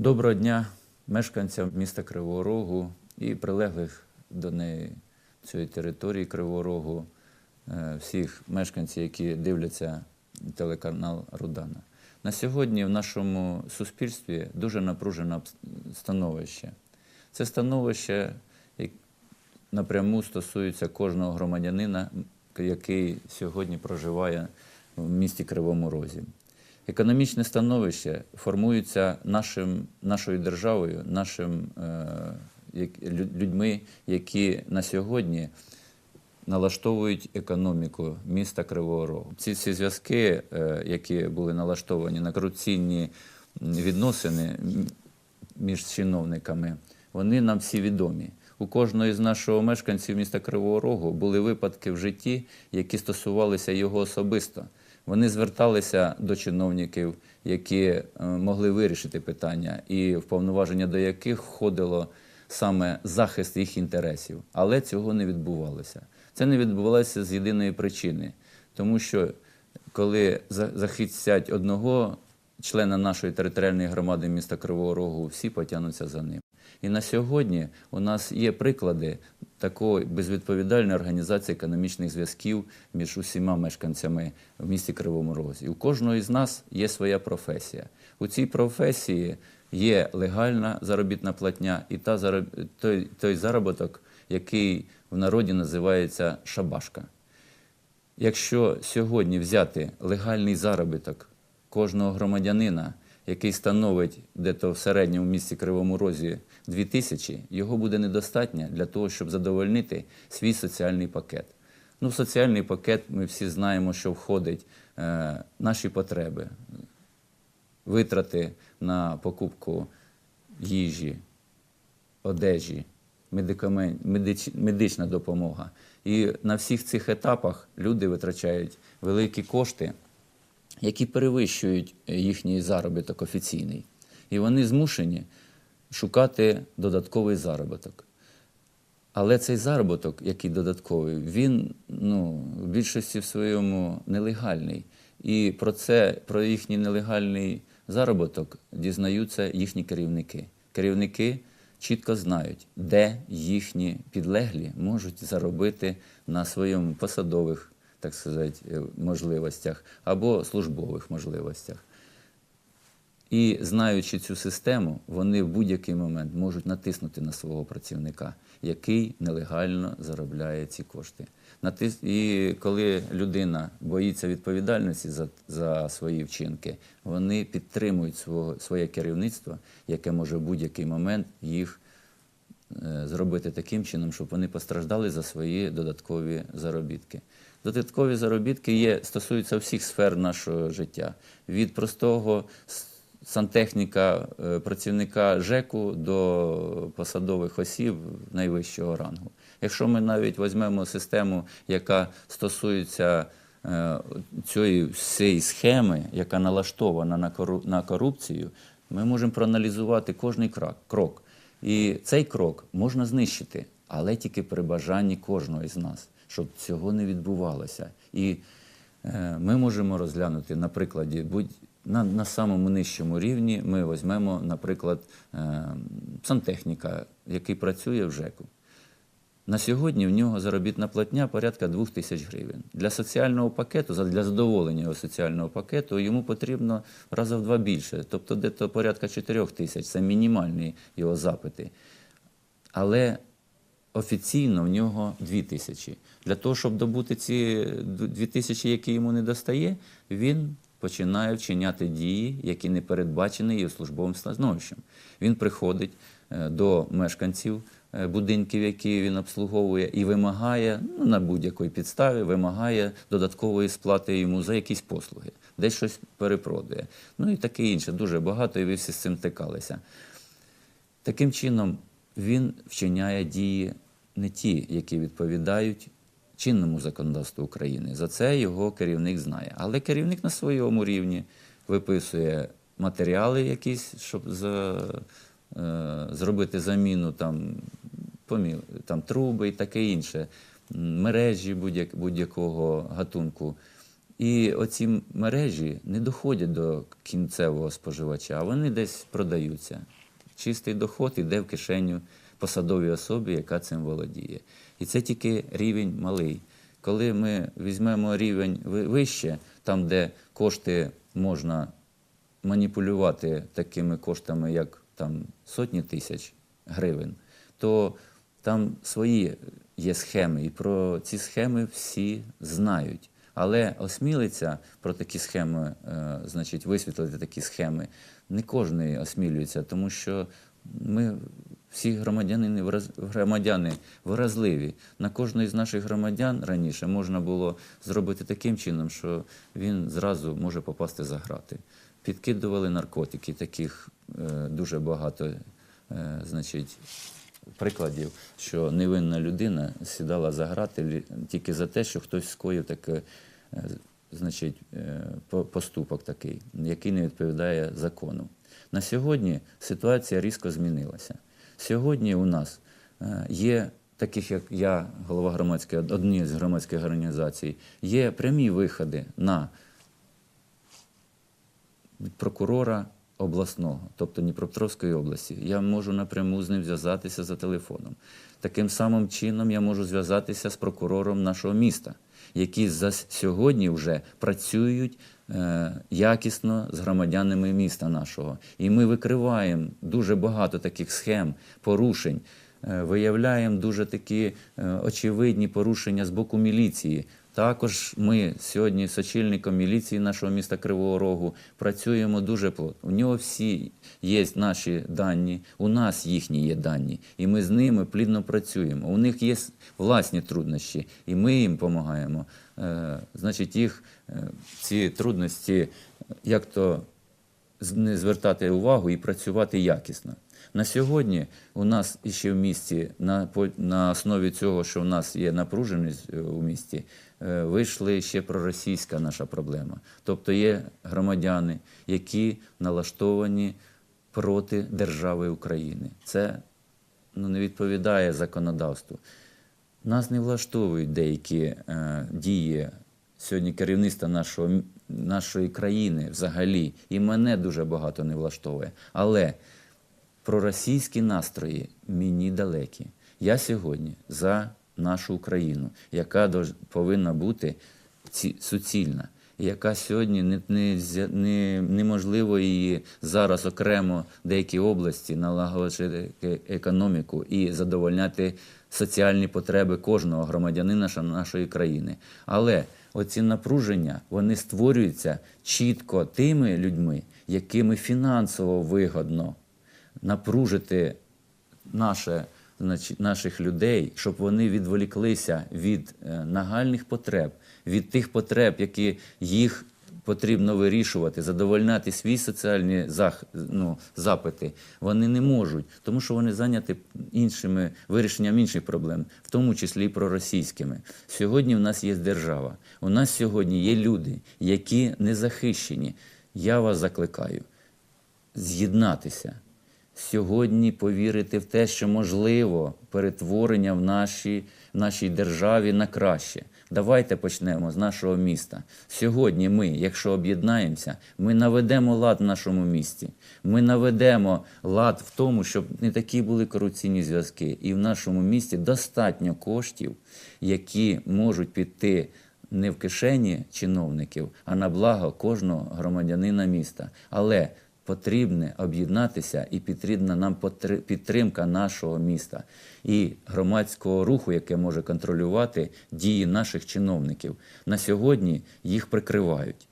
Доброго дня мешканцям міста Кривого Рогу і прилеглих до неї цієї території Кривого Рогу, е, всіх мешканців, які дивляться телеканал Рудана. На сьогодні в нашому суспільстві дуже напружене становище. Це становище напряму стосується кожного громадянина, який сьогодні проживає в місті Кривому Розі. Економічне становище формується нашим, нашою державою, нашим е, людьми, які на сьогодні налаштовують економіку міста Кривого Рогу. Ці всі зв'язки, е, які були налаштовані на корупційні відносини між чиновниками, вони нам всі відомі. У кожного з нашого мешканців міста Кривого Рогу були випадки в житті, які стосувалися його особисто. Вони зверталися до чиновників, які е, могли вирішити питання, і в повноваження до яких входило саме захист їх інтересів. Але цього не відбувалося. Це не відбувалося з єдиної причини, тому що коли захистять одного члена нашої територіальної громади міста Кривого Рогу, всі потягнуться за ним. І на сьогодні у нас є приклади такої безвідповідальної організації економічних зв'язків між усіма мешканцями в місті Кривому Розі. У кожного із нас є своя професія. У цій професії є легальна заробітна платня і та зароб... той, той заробіток, який в народі називається шабашка. Якщо сьогодні взяти легальний заробіток кожного громадянина, який становить дето в середньому місті Кривому Розі 2 тисячі, його буде недостатньо для того, щоб задовольнити свій соціальний пакет. Ну, в соціальний пакет ми всі знаємо, що входить е, наші потреби, витрати на покупку їжі, одежі, медич- медична допомога. І на всіх цих етапах люди витрачають великі кошти, які перевищують їхній заробіток офіційний. І вони змушені шукати додатковий заробіток. Але цей заробіток, який додатковий, він ну, в більшості в своєму нелегальний. І про це, про їхній нелегальний заробіток дізнаються їхні керівники. Керівники чітко знають, де їхні підлеглі можуть заробити на своєму посадових, так сказати, е, можливостях або службових можливостях. І знаючи цю систему, вони в будь-який момент можуть натиснути на свого працівника, який нелегально заробляє ці кошти. І коли людина боїться відповідальності за, за свої вчинки, вони підтримують свого, своє керівництво, яке може в будь-який момент їх зробити таким чином, щоб вони постраждали за свої додаткові заробітки. Додаткові заробітки є, стосуються всіх сфер нашого життя. Від простого сантехніка, е, працівника ЖЕКу до посадових осіб найвищого рангу. Якщо ми навіть візьмемо систему, яка стосується е, цієї всієї схеми, яка налаштована на корупцію, ми можемо проаналізувати кожний крок. І цей крок можна знищити, але тільки при бажанні кожного із нас, щоб цього не відбувалося. І е, ми можемо розглянути на прикладі будь на, на самому нижчому рівні. Ми візьмемо, наприклад, е, сантехніка, який працює в ЖЕКу. На сьогодні в нього заробітна платня порядка 2 тисяч гривень. Для соціального пакету, для задоволення його соціального пакету, йому потрібно раза в два більше, тобто десь порядка 4 тисяч. Це мінімальні його запити. Але офіційно в нього 2 тисячі. Для того, щоб добути ці 2 тисячі, які йому не достає, він починає вчиняти дії, які не передбачені його службовим становищем. Він приходить е, до мешканців е, будинків, які він обслуговує, і вимагає ну, на будь-якій підставі, вимагає додаткової сплати йому за якісь послуги, десь щось перепродає. Ну і таке інше, дуже багато, і ви всі з цим стикалися. Таким чином, він вчиняє дії не ті, які відповідають чинному законодавству України. За це його керівник знає. Але керівник на своєму рівні виписує матеріали якісь, щоб за, е, зробити заміну там, помі- там, труби і таке інше, мережі будь-як- будь-якого гатунку. І оці мережі не доходять до кінцевого споживача, вони десь продаються. Чистий доход іде в кишеню посадовій особі, яка цим володіє. І це тільки рівень малий. Коли ми візьмемо рівень вище, там, де кошти можна маніпулювати такими коштами, як там сотні тисяч гривень, то там свої є схеми, і про ці схеми всі знають. Але осмілиться про такі схеми, е, значить, висвітлити такі схеми, не кожен осмілюється, тому що ми всі громадяни, громадяни вразливі. На кожного з наших громадян раніше можна було зробити таким чином, що він зразу може попасти за грати. Підкидували наркотики, таких е, дуже багато, е, значить, прикладів, що невинна людина сідала за грати тільки за те, що хтось скоїв таке, значить, е, поступок такий, який не відповідає закону. На сьогодні ситуація різко змінилася. Сьогодні у нас е, є таких, як я, голова громадської, однієї з громадських організацій, є прямі виходи на прокурора обласного, тобто Дніпропетровської області. Я можу напряму з ним зв'язатися за телефоном. Таким самим чином я можу зв'язатися з прокурором нашого міста, які за сьогодні вже працюють е, якісно з громадянами міста нашого. І ми викриваємо дуже багато таких схем, порушень. е, Виявляємо дуже такі е, очевидні порушення з боку міліції. Також ми сьогодні з очільником міліції нашого міста Кривого Рогу працюємо дуже плотно. У нього всі є наші дані, у нас їхні є дані, і ми з ними плідно працюємо. У них є власні труднощі, і ми їм допомагаємо. Е, значить, їх е, ці трудності, як то не звертати увагу і працювати якісно. На сьогодні у нас іще в місті, на, по- на основі цього, що в нас є напруженість е, у місті, е, вийшли ще проросійська наша проблема. Тобто є громадяни, які налаштовані проти держави України. Це ну, не відповідає законодавству. Нас не влаштовують деякі е, дії сьогодні керівництва нашого, нашої країни взагалі, і мене дуже багато не влаштовує. Але проросійські настрої мені далекі. Я сьогодні за нашу Україну, яка повинна бути ці- суцільна, яка сьогодні не, не, не, неможливо її зараз окремо деякі області налагоджувати е- економіку і задовольняти соціальні потреби кожного громадянина нашої країни. Але оці напруження вони створюються чітко тими людьми, якими фінансово вигодно напружити наше, значить, наших людей, щоб вони відволіклися від е, нагальних потреб, від тих потреб, які їх потрібно вирішувати, задовольняти свої соціальні зах, ну, запити. Вони не можуть, тому що вони зайняті іншими вирішенням інших проблем, в тому числі і проросійськими. Сьогодні в нас є держава. У нас сьогодні є люди, які не захищені. Я вас закликаю з'єднатися. Сьогодні повірити в те, що можливо перетворення в нашій, в нашій державі на краще. Давайте почнемо з нашого міста. Сьогодні ми, якщо об'єднаємося, ми наведемо лад в нашому місті. Ми наведемо лад в тому, щоб не такі були корупційні зв'язки. І в нашому місті достатньо коштів, які можуть піти не в кишені чиновників, а на благо кожного громадянина міста. Але потрібне об'єднатися і потрібна нам підтримка нашого міста і громадського руху, яке може контролювати дії наших чиновників. На сьогодні їх прикривають.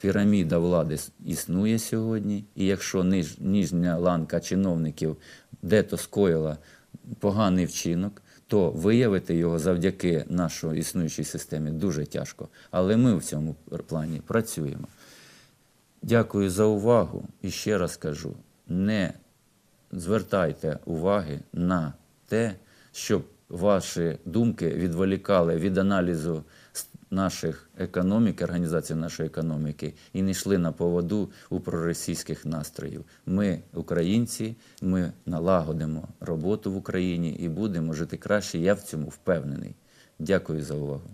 Піраміда влади існує сьогодні, і якщо ниж, нижня ланка чиновників де-то скоїла поганий вчинок, то виявити його завдяки нашій існуючій системі дуже тяжко. Але ми в цьому плані працюємо. Дякую за увагу і ще раз кажу: не звертайте уваги на те, щоб ваші думки відволікали від аналізу наших економік, організації нашої економіки і не йшли на поводу у проросійських настроїв. Ми, українці, ми налагодимо роботу в Україні і будемо жити краще. Я в цьому впевнений. Дякую за увагу.